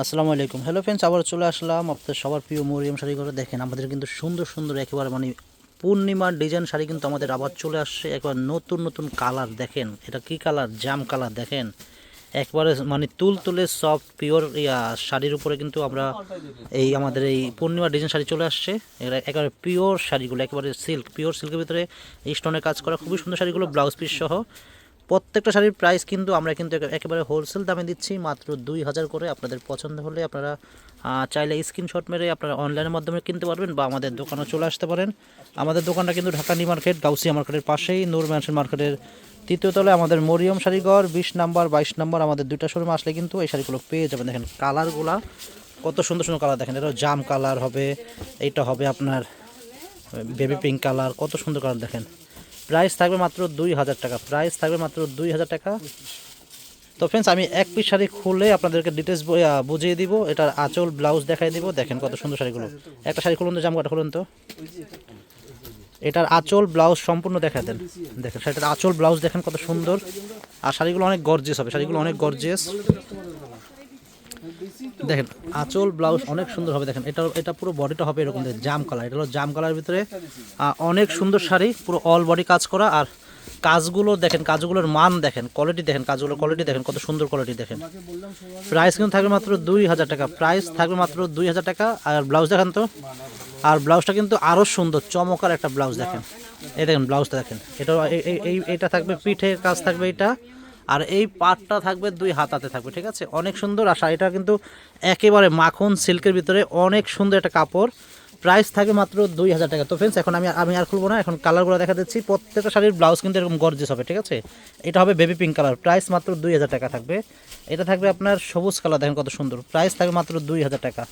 আসসালামু আলাইকুম। Hello friends আবার চলে আসলাম আপনাদের সবার প্রিয় মরিয়ম শাড়ি করে দেখেন, আমাদের কিন্তু সুন্দর সুন্দর একেবারে মানে পূর্ণিমার ডিজাইন শাড়ি কিন্তু আমাদের আবার চলে আসছে। একবার নতুন নতুন কালার দেখেন, এটা কি কালার জাম কালার দেখেন। একবারে মানে তুল তুলে সফট পিওর ইয়া, শাড়ির উপরে কিন্তু আমরা এই আমাদের এই পূর্ণিমা ডিজাইন শাড়ি চলে আসছে। একেবারে পিওর শাড়িগুলো, একেবারে সিল্ক পিওর সিল্কের ভিতরে স্টোনের কাজ করা খুবই সুন্দর শাড়িগুলো ব্লাউজ পিস সহ। প্রত্যেকটা শাড়ির প্রাইস কিন্তু আমরা কিন্তু একে- একেবারে হোলসেল দামে দিচ্ছি, মাত্র দুই হাজার করে। আপনাদের পছন্দ হলে আপনারা চাইলে স্ক্রিনশট মেরে আপনারা অনলাইনের মাধ্যমে কিনতে পারবেন বা আমাদের দোকানে চলে আসতে পারেন। আমাদের দোকানটা কিন্তু ঢাকা নিউ মার্কেট, গাউসিয়া মার্কেটের পাশেই, নূর ম্যানশন মার্কেটের তৃতীয় তলায়। আমাদের মরিয়ম শাড়িঘর, বিশ নাম্বার, বাইশ নাম্বার, আমাদের দুইটা শোরুম আসলে কিন্তু এই শাড়িগুলো পেয়ে যাবেন। দেখেন কালারগুলা, কত সুন্দর সুন্দর কালার। দেখেন এটা জাম কালার হবে, এইটা হবে আপনার বেবি পিঙ্ক কালার, কত সুন্দর কালার। দেখেন প্রাইস থাকবে মাত্র দুই হাজার টাকা। প্রাইস থাকবে মাত্র দুই হাজার টাকা। তো ফ্রেন্ডস আমি এক পিস শাড়ি খুলে আপনাদেরকে ডিটেলস বুঝিয়ে দিব। এটার আঁচল ব্লাউজ দেখাই দিব। দেখেন কত সুন্দর শাড়িগুলো। একটা শাড়ি খুলুন তো জামকাটা খুলুন তো। এটার আঁচল ব্লাউজ সম্পূর্ণ দেখা দেন। দেখেন, শাড়িটার আঁচল ব্লাউজ দেখেন কত সুন্দর। আর শাড়িগুলো অনেক গর্জিয়াস হবে, শাড়িগুলো অনেক গর্জিয়াস দেখেন, আঁচল, ব্লাউজ অনেক সুন্দর হবে, দেখেন, এটা এটা পুরো বডিটা হবে এরকম জাম কালার এটা হলো জাম কালার ভিতরে অনেক সুন্দর শাড়ি, পুরো অল বডি কাজ করা, আর কাজগুলো দেখেন, কাজগুলোর মান দেখেন কোয়ালিটি দেখেন, কাজগুলোর কোয়ালিটি দেখেন, কত সুন্দর কোয়ালিটি দেখেন। প্রাইস কিন্তু থাকবে মাত্র দুই হাজার টাকা প্রাইস থাকবে মাত্র দুই হাজার টাকা, আর ব্লাউজ দেখেন তো, আর ব্লাউজটা কিন্তু আরও সুন্দর চমকার একটা ব্লাউজ দেখেন। এই দেখেন, ব্লাউজটা দেখেন এটা এই- এটা থাকবে, পিঠের কাজ থাকবে এটা আর এই পাটটা থাকবে দুই হাতাতে থাকবে, ঠিক আছে? অনেক সুন্দর আর শাড়িটা কিন্তু একেবারে মাখন সিল্কের ভিতরে অনেক সুন্দর একটা কাপড়। প্রাইস থাকে মাত্র দুই হাজার টাকা। তো ফ্রেন্ডস এখন আমি আমি আর খুলবো না। এখন কালারগুলো দেখা দিচ্ছি। প্রত্যেকটা শাড়ির ব্লাউজ কিন্তু এরকম গর্জেস হবে, ঠিক আছে? এটা হবে বেবি পিঙ্ক কালার প্রাইস মাত্র দুই হাজার টাকা থাকবে। এটা থাকবে আপনার সবুজ কালার দেখেন কত সুন্দর। প্রাইস থাকবে মাত্র দুই হাজার টাকা।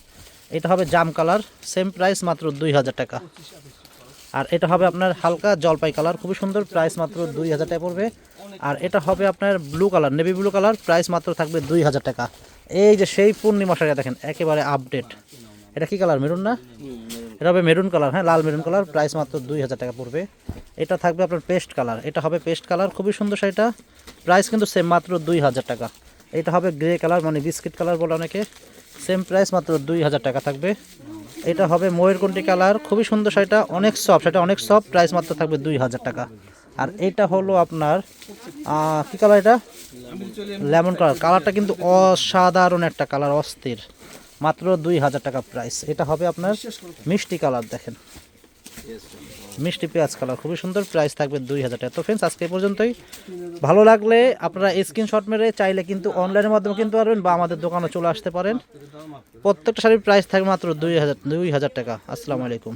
এটা হবে জাম কালার সেম প্রাইস মাত্র দুই হাজার টাকা। আর এটা হবে আপনার হালকা জলপাই কালার, খুবই সুন্দর প্রাইস মাত্র দুই হাজার টাকা পড়বে। আর এটা হবে আপনার blue colour navy blue colour price মাত্র থাকবে দুই হাজার টাকা। এই যে সেই পূর্ণিমা শাড়ি দেখেন, একেবারে আপডেট এটা কি কালার মেরুন না? এটা হবে মেরুন কালার হ্যাঁ লাল মেরুন কালার প্রাইস মাত্র দুই হাজার টাকা পড়বে। এটা থাকবে আপনার পেস্ট কালার এটা হবে পেস্ট কালার খুবই সুন্দর শাড়িটা। প্রাইস কিন্তু সেম মাত্র দুই হাজার টাকা। এটা হবে গ্রে কালার মানে বিস্কিট কালার বলে অনেকে। সেম প্রাইস মাত্র দুই হাজার টাকা থাকবে। এটা হবে ময়ূরকণ্ঠী কালার, খুবই সুন্দর শাড়িটা, অনেক সফট সেটা অনেক সফট প্রাইস মাত্র থাকবে দুই হাজার টাকা। আর এটা হলো আপনার কী কি কালার এটা? লেমন কালার কালারটা কিন্তু অসাধারণ একটা কালার, অস্থির। মাত্র দুই হাজার টাকা প্রাইস এটা হবে আপনার মিষ্টি কালার, দেখেন। মিষ্টি পেঁয়াজ কালার খুবই সুন্দর প্রাইস থাকবে দুই হাজার টাকা। তো ফ্রেন্ডস আজকে পর্যন্তই। ভালো লাগলে আপনারা স্ক্রিনশট মেরে চাইলে কিন্তু অনলাইনের মাধ্যমে কিনতে পারবেন বা আমাদের দোকানে চলে আসতে পারেন। প্রত্যেকটা শাড়ির প্রাইস থাকবে মাত্র দুই হাজার দুই হাজার টাকা। আসসালামু আলাইকুম।